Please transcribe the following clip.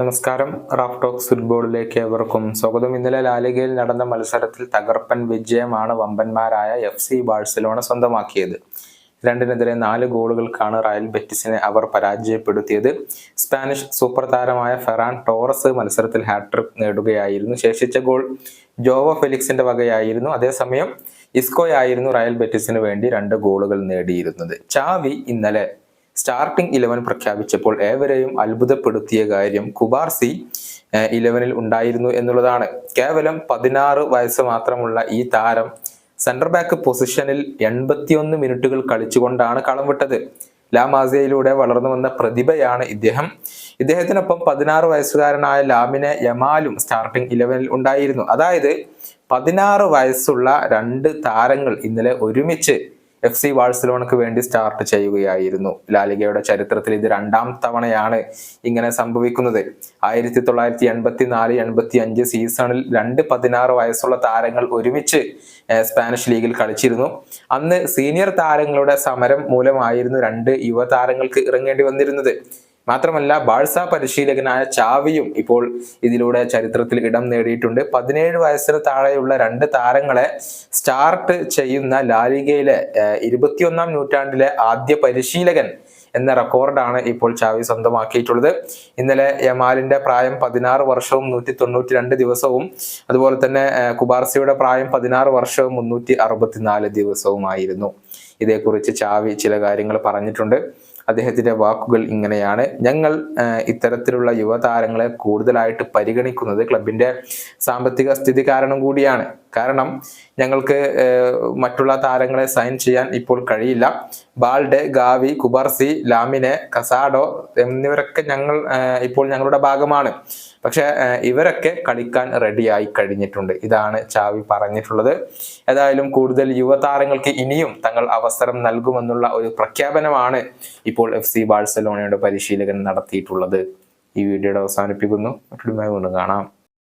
നമസ്കാരം. Raf talks ഫുട്ബോളിലേക്ക് ഏവർക്കും സ്വാഗതം. ഇന്നലെ ലാലിഗയിൽ നടന്ന മത്സരത്തിൽ തകർപ്പൻ വിജയമാണ് വമ്പന്മാരായ എഫ് സി ബാഴ്സലോണ സ്വന്തമാക്കിയത്. രണ്ടിനെതിരെ നാല് ഗോളുകൾക്കാണ് റയൽ ബെറ്റിസിനെ അവർ പരാജയപ്പെടുത്തിയത്. സ്പാനിഷ് സൂപ്പർ താരമായ ഫെറാൻ ടോറസ് മത്സരത്തിൽ ഹാട്രിക് നേടുകയായിരുന്നു. ശേഷിച്ച ഗോൾ ജോവോ ഫെലിക്സിന്റെ വകയായിരുന്നു. അതേസമയം ഇസ്കോയായിരുന്നു റയൽ ബെറ്റിസിന് വേണ്ടി രണ്ട് ഗോളുകൾ നേടിയിരുന്നത്. ചാവി ഇന്നലെ സ്റ്റാർട്ടിംഗ് ഇലവൻ പ്രഖ്യാപിച്ചപ്പോൾ ഏവരെയും അത്ഭുതപ്പെടുത്തിയ കാര്യം കുബാർ സി ഇലവനിൽ ഉണ്ടായിരുന്നു എന്നുള്ളതാണ്. കേവലം പതിനാറ് വയസ്സ് മാത്രമുള്ള ഈ താരം സെന്റർ ബാക്ക് പൊസിഷനിൽ എൺപത്തിയൊന്ന് മിനിറ്റുകൾ കളിച്ചുകൊണ്ടാണ് കളം വിട്ടത്. ലാമാസിയയിലൂടെ വളർന്നു വന്ന പ്രതിഭയാണ് ഇദ്ദേഹം. ഇദ്ദേഹത്തിനൊപ്പം പതിനാറ് വയസ്സുകാരനായ ലാമിനെ യമാലും സ്റ്റാർട്ടിംഗ് ഇലവനിൽ ഉണ്ടായിരുന്നു. അതായത് പതിനാറ് വയസ്സുള്ള രണ്ട് താരങ്ങൾ ഇന്നലെ ഒരുമിച്ച് എഫ് സി ബാഴ്സലോണക്ക് വേണ്ടി സ്റ്റാർട്ട് ചെയ്യുകയായിരുന്നു. ലാലിഗയുടെ ചരിത്രത്തിൽ ഇത് രണ്ടാം തവണയാണ് ഇങ്ങനെ സംഭവിക്കുന്നത്. ആയിരത്തി തൊള്ളായിരത്തി എൺപത്തി നാല് എൺപത്തി അഞ്ച് സീസണിൽ രണ്ട് പതിനാറ് വയസ്സുള്ള താരങ്ങൾ ഒരുമിച്ച് സ്പാനിഷ് ലീഗിൽ കളിച്ചിരുന്നു. അന്ന് സീനിയർ താരങ്ങളുടെ സമരം മൂലമായിരുന്നു രണ്ട് യുവതാരങ്ങൾക്ക് ഇറങ്ങേണ്ടി വന്നിരുന്നത്. മാത്രമല്ല ബാഴ്സ പരിശീലകനായ ചാവിയും ഇപ്പോൾ ഇതിലൂടെ ചരിത്രത്തിൽ ഇടം നേടിയിട്ടുണ്ട്. പതിനേഴ് വയസ്സിന് താഴെയുള്ള രണ്ട് താരങ്ങളെ സ്റ്റാർട്ട് ചെയ്യുന്ന ലാലിഗയിലെ ഏഹ്, ഇരുപത്തിയൊന്നാം നൂറ്റാണ്ടിലെ ആദ്യ പരിശീലകൻ എന്ന റെക്കോർഡാണ് ഇപ്പോൾ ചാവി സ്വന്തമാക്കിയിട്ടുള്ളത്. ഇന്നലെ യമാലിന്റെ പ്രായം പതിനാറ് വർഷവും നൂറ്റി തൊണ്ണൂറ്റി രണ്ട് ദിവസവും അതുപോലെ തന്നെ കുബാർസിയുടെ പ്രായം പതിനാറ് വർഷവും മുന്നൂറ്റി അറുപത്തിനാല് ദിവസവുമായിരുന്നു. ഇതേക്കുറിച്ച് ചാവി ചില കാര്യങ്ങൾ പറഞ്ഞിട്ടുണ്ട്. അദ്ദേഹത്തിന്റെ വാക്കുകൾ ഇങ്ങനെയാണ്. ഞങ്ങൾ ഇത്തരത്തിലുള്ള യുവതാരങ്ങളെ കൂടുതലായിട്ട് പരിഗണിക്കുന്നത് ക്ലബിന്റെ സാമ്പത്തിക സ്ഥിതി കാരണം കൂടിയാണ്. കാരണം ഞങ്ങൾക്ക് മറ്റുള്ള താരങ്ങളെ സൈൻ ചെയ്യാൻ ഇപ്പോൾ കഴിയില്ല. Balde Gavi Cubarsi Lamine Casado എന്നിവരൊക്കെ ഞങ്ങൾ ഇപ്പോൾ ഞങ്ങളുടെ ഭാഗമാണ്. പക്ഷെ ഇവരൊക്കെ കളിക്കാൻ റെഡിയായി കഴിഞ്ഞിട്ടുണ്ട്. ഇതാണ് ചാവി പറഞ്ഞിട്ടുള്ളത്. ഏതായാലും കൂടുതൽ യുവതാരങ്ങൾക്ക് ഇനിയും തങ്ങൾ അവസരം നൽകുമെന്നുള്ള ഒരു പ്രഖ്യാപനമാണ് ഇപ്പോൾ എഫ് സി ബാഴ്സലോണയുടെ പരിശീലകൻ നടത്തിയിട്ടുള്ളത്. ഈ വീഡിയോയുടെ അവസാനിപ്പിക്കുന്നു. മറ്റൊരു വീണ്ടും കാണാം.